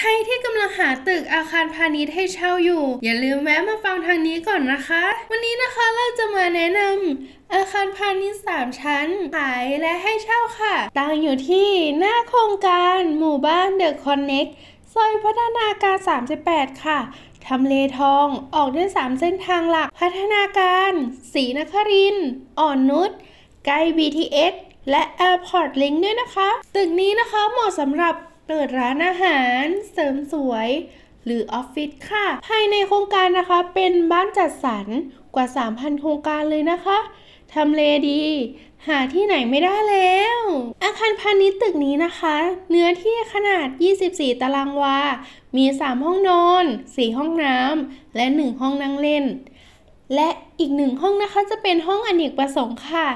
ใครที่กำลังหาตึกอาคารพาณิชย์ให้เช่าอยู่ อย่าลืมแวะมาฟังทางนี้ก่อนนะคะ วันนี้นะคะเราจะมาแนะนำอาคารพาณิชย์ 3 ชั้น ขายและให้เช่าค่ะ ตั้งอยู่ที่หน้าโครงการหมู่บ้านเดอะคอนเน็กซอยพัฒนาการ 38 ค่ะทำเลทอง ออกด้วย 3 เส้นทางหลัก พัฒนาการ ศรีนครินทร์อ่อนนุช ใกล้ BTS และ Airport Link ด้วยนะคะ ตึกนี้นะคะเหมาะสำหรับ เปิดร้านอาหารเสริมสวย หรือออฟฟิศค่ะ ภายในโครงการนะคะเป็นบ้านจัดสรรกว่า 3,000 โครงการเลยนะคะทำเลดี หาที่ไหนไม่ได้แล้ว อาคารพาณิชย์ตึกนี้นะคะ เนื้อที่ขนาด 24 ตารางวา มี 3 ห้องนอน 4 ห้องน้ำและ 1 ห้องนั่งเล่น และอีกหนึ่งห้องนะคะจะเป็นห้องอเนกประสงค์ค่ะ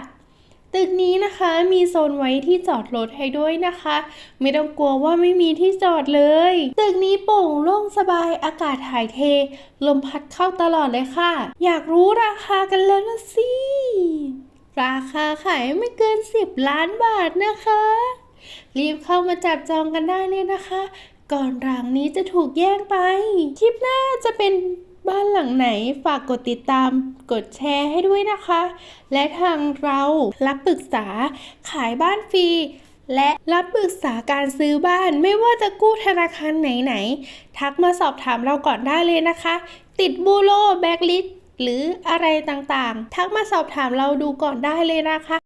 ตึกนี้นะคะมีโซนไว้ที่จอดรถให้ด้วยนะคะ ไม่ต้องกลัวว่าไม่มีที่จอดเลย ตึกนี้โปร่งโล่งสบายอากาศถ่ายเท ลมพัดเข้าตลอดเลยค่ะ อยากรู้ราคากันแล้วนะสิราคาขายไม่เกิน 10 ล้านบาทนะคะ รีบเข้ามาจับจองกันได้เลยนะคะ ก่อนหลังนี้จะถูกแย่งไป คลิปหน้าจะเป็น บ้านหลังไหนฝากกดติดตามกดแชร์ให้ด้วยนะคะ และทางเรารับปรึกษาขายบ้านฟรี และรับปรึกษาการซื้อบ้านไม่ว่าจะกู้ธนาคารไหนๆทักมาสอบถามเราก่อนได้เลยนะคะ ติดบูโรแบ็กลิสหรืออะไรต่างๆ ทักมาสอบถามเราดูก่อนได้เลยนะคะ